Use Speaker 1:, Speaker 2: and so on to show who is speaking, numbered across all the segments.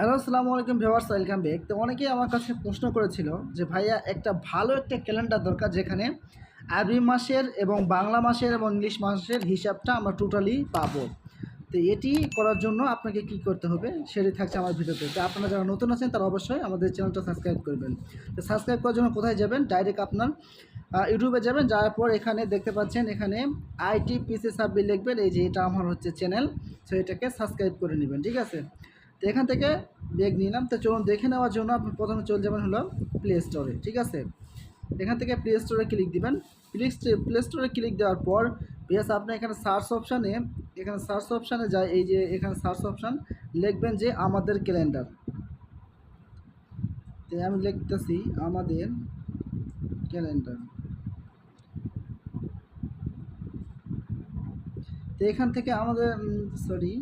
Speaker 1: Hello আসসালামু আলাইকুম viewers welcome back তো অনেকেই আমার কাছে প্রশ্ন করেছিল যে, ভাইয়া, একটা ভালো একটা ক্যালেন্ডার দরকার যেখানে আরবি মাসের এবং বাংলা মাসের এবং ইংলিশ মাসের হিসাবটা আমরা টোটালি পাবো। তো এটি করার জন্য আপনাকে কি করতে হবে? সেটি থাকছে আমার ভিডিওতে। তো আপনারা যারা নতুন আছেন, তারা অবশ্যই আমাদের চ্যানেলটা সাবস্ক্রাইব করবেন। তো সাবস্ক্রাইব করার জন্য কোথায় যাবেন? ডাইরেক্ট আপনার ইউটিউবে যাবেন। যাওয়ার পর এখানে দেখতে পাচ্ছেন, এখানে আইটি পিসি সাবমিট লিখবেন। এই যে এটা আমার হচ্ছে চ্যানেল সো এটাকে সাবস্ক্রাইব করে নেবেন, ঠিক আছে? তো এখান থেকে ব্যাগ নিলাম। তো চলুন দেখে নেওয়ার জন্য আপনি প্রথমে চলে যাবেন হলো প্লে স্টোরে ঠিক আছে? এখান থেকে প্লে স্টোরে ক্লিক দিবেন। প্লে প্লে স্টোরে ক্লিক দেওয়ার পর বেশ আপনি এখানে সার্চ অপশানে এখানে সার্চ অপশানে যায় এই যে এখানে সার্চ অপশান লিখবেন যে আমাদের ক্যালেন্ডার তো আমি লিখতেছি আমাদের ক্যালেন্ডার তো এখান থেকে আমাদের সরি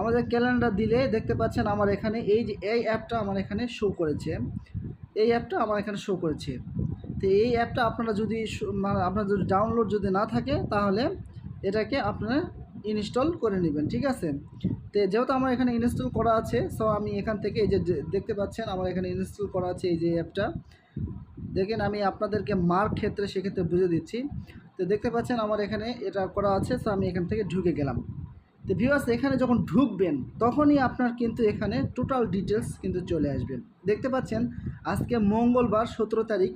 Speaker 1: আমাদের ক্যালেন্ডার দিলে দেখতে পাচ্ছেন আমার এখানে এই যে, এই অ্যাপটা আমার এখানে শো করেছে। এই অ্যাপটা আমার এখানে শো করেছে। তো এই অ্যাপটা আপনারা যদি মানে আপনার যদি ডাউনলোড যদি না থাকে, তাহলে এটাকে আপনারা ইনস্টল করে নেবেন, ঠিক আছে? তো যেহেতু আমার এখানে ইনস্টল করা আছে সো আমি এখান থেকে এই যে দেখতে পাচ্ছেন আমার এখানে ইনস্টল করা আছে এই যে অ্যাপটা। দেখেন আমি আপনাদেরকে মার্ক ক্ষেত্রে সেক্ষেত্রে বুঝে দিচ্ছি। তো দেখতে পাচ্ছেন আমার এখানে এটা করা আছে সো আমি এখান থেকে ঢুকে গেলাম। তো ভিউয়ার্স এখানে যখন ঢুকবেন, তখনই আপনার কিন্তু এখানে টোটাল ডিটেলস কিন্তু চলে আসবেন দেখতে পাচ্ছেন, আজকে মঙ্গলবার সতেরো তারিখ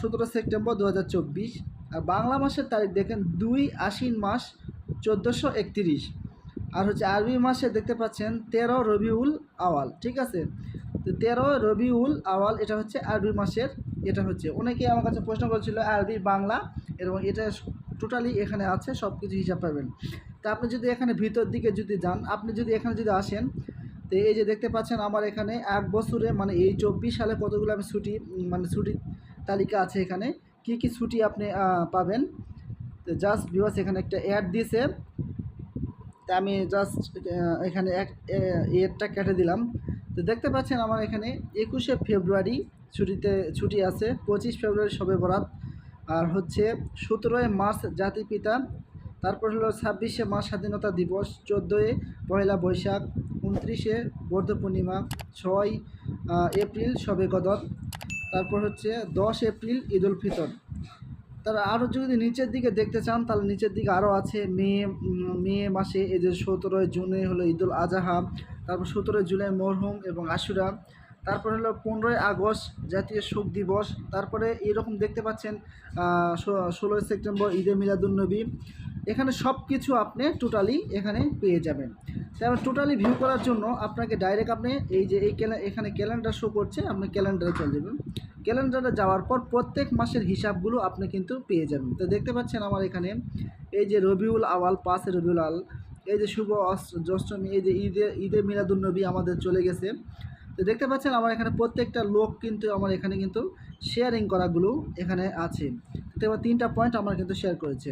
Speaker 1: সতেরো সেপ্টেম্বর দু হাজার চব্বিশ, আর বাংলা মাসের তারিখ দেখেন দুই আশ্বিন মাস চোদ্দোশো একতিরিশ। আর হচ্ছে আরবি মাসে দেখতে পাচ্ছেন তেরো রবিউল আওয়াল, ঠিক আছে? তো তেরো রবিউল আওয়াল, এটা হচ্ছে আরবি মাসের, এটা হচ্ছে। অনেকে আমার কাছে প্রশ্ন করেছিল আরবি বাংলা, এবং এটা টোটালি এখানে আছে সব কিছু হিসাব পাবেন। তা আপনি যদি এখানে ভিতর দিকে যদি যান, আপনি যদি এখানে যদি আসেন, তো এই যে দেখতে পাচ্ছেন আমার এখানে এক বছরে মানে এই চব্বিশ সালে কতগুলো আমি ছুটি মানে ছুটির তালিকা আছে এখানে, কি কি ছুটি আপনি পাবেন? তো জাস্ট বিবাস এখানে একটা অ্যাড দিয়েছে তা আমি জাস্ট এখানে এক এডটা কেটে দিলাম। তো দেখতে পাচ্ছেন আমার এখানে একুশে ফেব্রুয়ারি ছুটিতে, ছুটি আছে, পঁচিশ ফেব্রুয়ারি সবে বরাত, আর হচ্ছে সতেরোই মার্চ জাতির পিতা তারপর হলো ছাব্বিশে মার্চ স্বাধীনতা দিবস চোদ্দোই পয়লা বৈশাখ, উনত্রিশে বৌদ্ধ পূর্ণিমা, ছয় এপ্রিল সবে গদর তারপর হচ্ছে দশ এপ্রিল ঈদ উল ফিতর। তার আরও যদি নিচের দিকে দেখতে চান, তাহলে নিচের দিকে আরও আছে মে মে মাসে যে সতেরোই জুনে হলো ঈদুল আজহা, তারপর সতেরোই জুলাই মরহুম এবং আশুরা তারপর হলো পনেরোই আগস্ট জাতীয় শোক দিবস। তারপরে এরকম দেখতে পাচ্ছেন ষোলোই সেপ্টেম্বর ঈদে মিলাদুলনবী এখানে সব কিছু আপনি টোটালি এখানে পেয়ে যাবেন। তারপর টোটালি ভিউ করার জন্য আপনাকে ডাইরেক্ট আপনি এই যে এই এখানে ক্যালেন্ডার শো করছে, আপনি ক্যালেন্ডারে চলে যাবেন। ক্যালেন্ডারে যাওয়ার পর প্রত্যেক মাসের হিসাবগুলো আপনি কিন্তু পেয়ে যাবেন। তো দেখতে পাচ্ছেন আমার এখানে এই যে রবিউল আওয়াল, পাঁচে রবিউল আল এই যে শুভ অষ্ট- অষ্টমী এই যে ঈদে ঈদে মিলাদুলনবী আমাদের চলে গেছে। তো দেখতে পাচ্ছেন আমার এখানে প্রত্যেকটা লোক কিন্তু আমার এখানে কিন্তু শেয়ারিং করাগুলো এখানে আছে। তো এবার তিনটা পয়েন্ট আমার কিন্তু শেয়ার করেছে।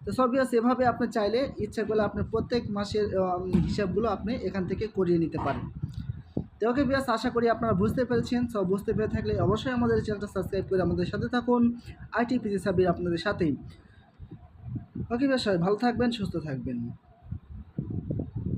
Speaker 1: তো সব বিয়াস এভাবে আপনি চাইলে ইচ্ছা করলে আপনি প্রত্যেক মাসের হিসাবগুলো আপনি এখান থেকে করিয়ে নিতে পারেন। তো ওকে বিয়াস আশা করি আপনারা বুঝতে পেরেছেন। সব বুঝতে পেরে থাকলে অবশ্যই আমাদের চ্যানেলটা সাবস্ক্রাইব করে আমাদের সাথে থাকুন। আইটি পিসি সাবির আপনাদের সাথেই। ওকে বিয়াস ভালো থাকবেন, সুস্থ থাকবেন।